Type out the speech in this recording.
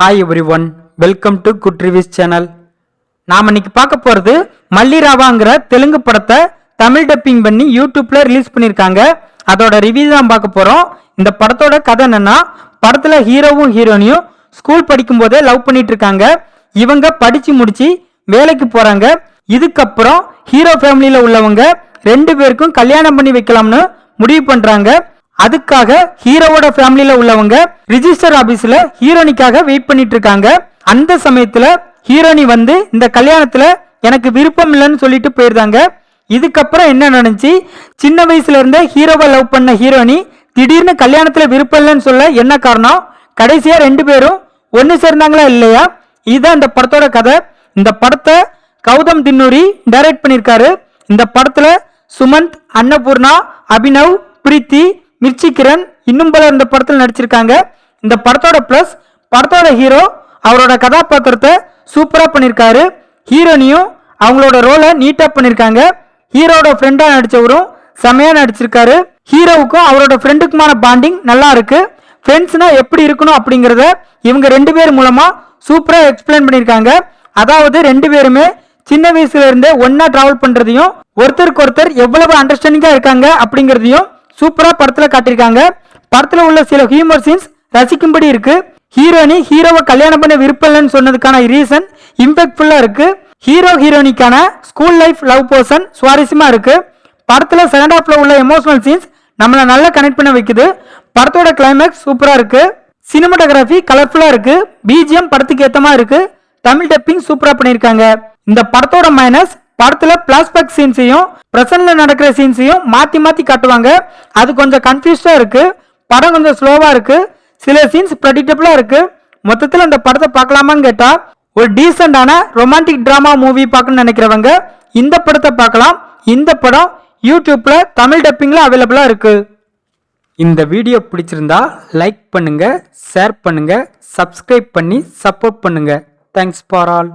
Hi everyone welcome to good reviews channel நாம் இன்னைக்கு பார்க்க போகிறது மல்லிராவாங்கிற தெலுங்கு படத்தை தமிழ் டப்பிங் பண்ணி யூடியூப்பில் ரிலீஸ் பண்ணியிருக்காங்க. அதோட ரிவ்யூ தான் பார்க்க போகிறோம் இந்த படத்தோட கதை என்னென்னா படத்தில் ஹீரோவும் ஹீரோனியும் ஸ்கூல் படிக்கும் போதே லவ் பண்ணிட்டு இருக்காங்க இவங்க படித்து முடித்து வேலைக்கு போகிறாங்க இதுக்கப்புறம் ஹீரோ ஃபேமிலியில் உள்ளவங்க ரெண்டு பேருக்கும் கல்யாணம் பண்ணி வைக்கலாம்னு முடிவு பண்ணுறாங்க அதுக்காக ஹீரோவோட ஃபேமிலியில உள்ளவங்க ரிஜிஸ்டர் ஆபீஸ்ல ஹீரோனிக்காக வெயிட் பண்ணிட்டு இருக்காங்க அந்த சமயத்துல ஹீரோனி வந்து இந்த கல்யாணத்துல எனக்கு விருப்பம் இல்லைன்னு சொல்லிட்டு போயிருந்தாங்க. இதுக்கப்புறம் என்ன நடந்துச்சு? சின்ன வயசுல இருந்த ஹீரோவை லவ் பண்ண ஹீரோனி திடீர்னு கல்யாணத்துல விருப்பம் இல்லைன்னு சொல்ல என்ன காரணம்? கடைசியா ரெண்டு பேரும் ஒன்னு சேர்ந்தாங்களா இல்லையா? இதுதான் இந்த படத்தோட கதை. இந்த படத்தை கௌதம் தின்னூரி டைரக்ட் பண்ணியிருக்காரு. இந்த படத்துல சுமந்த் அன்னபூர்ணா அபினவ் பிரீத்தி மிர்ச்சி கிரண் இன்னும் பலர் இந்த படத்தில் நடிச்சிருக்காங்க. இந்த படத்தோட ப்ளஸ் படத்தோட ஹீரோ அவரோட கதாபாத்திரத்தை சூப்பராக பண்ணியிருக்காரு ஹீரோனியும் அவங்களோட ரோலை நீட்டாக பண்ணியிருக்காங்க ஹீரோட ஃப்ரெண்டாக நடித்தவரும் செம்மையாக நடிச்சிருக்காரு. ஹீரோவுக்கும் அவரோட ஃப்ரெண்டுக்குமான பாண்டிங் நல்லா இருக்கு. ஃப்ரெண்ட்ஸ்னா எப்படி இருக்கணும் அப்படிங்கிறத இவங்க ரெண்டு பேர் மூலமாக சூப்பராக எக்ஸ்பிளைன் பண்ணியிருக்காங்க அதாவது ரெண்டு பேருமே சின்ன வயசுல இருந்தே ஒன்னா டிராவல் பண்றதையும் ஒருத்தருக்கு ஒருத்தர் எவ்வளவு அண்டர்ஸ்டாண்டிங்கா இருக்காங்க அப்படிங்கிறதையும் சூப்பராக படத்தில் காட்டியிருக்காங்க. படத்தில் உள்ள சில ஹியூமர் சீன்ஸ் ரசிக்கும்படி இருக்கு. ஹீரோனி ஹீரோவை கல்யாணம் பண்ண விருப்பம் இல்லைன்னு சொன்னதுக்கான ரீசன் இம்பாக்ட்ஃபுல்லா இருக்கு. ஹீரோ ஹீரோனிக்கான ஸ்கூல் லைஃப் லவ் பர்சன் சுவாரஸ்யமாக இருக்கு. படத்தில் செகண்ட் ஹாஃப்ல உள்ள எமோஷனல் சீன்ஸ் நம்மளை நல்லா கனெக்ட் பண்ண வைக்குது. படத்தோட கிளைமேக்ஸ் சூப்பராக இருக்கு. சினிமாட்டோகிராஃபி கலர்ஃபுல்லாக இருக்கு. பிஜிஎம் படத்துக்கு ஏற்ற மாதிரி இருக்கு. தமிழ் டப்பிங் சூப்பராக பண்ணியிருக்காங்க. இந்த படத்தோட மைனஸ் படத்துல பிளாஸ்பேக் சீன்ஸையும் பிரசன்ட்ல நடக்கிற சீன்ஸையும் மாத்தி மாத்தி காட்டுவாங்க. அது கொஞ்சம் கன்ஃபியூஸ்டா இருக்கு. படம் கொஞ்சம் ஸ்லோவா இருக்கு. சில சீன்ஸ் ப்ரெடிக்டபிளா இருக்கு. மொத்தத்தில் அந்த படத்தை பார்க்கலாமான்னு கேட்டா ஒரு டீசெண்டான ரொமான்டிக் டிராமா மூவி பார்க்கணும்னு நினைக்கிறவங்க இந்த படத்தை பார்க்கலாம். இந்த படம் யூடியூப்ல தமிழ் டப்பிங்ல அவைலபிளா இருக்கு. இந்த வீடியோ பிடிச்சிருந்தா லைக் பண்ணுங்க ஷேர் பண்ணுங்க சப்ஸ்கிரைப் பண்ணி சப்போர்ட் பண்ணுங்க. Thanks for all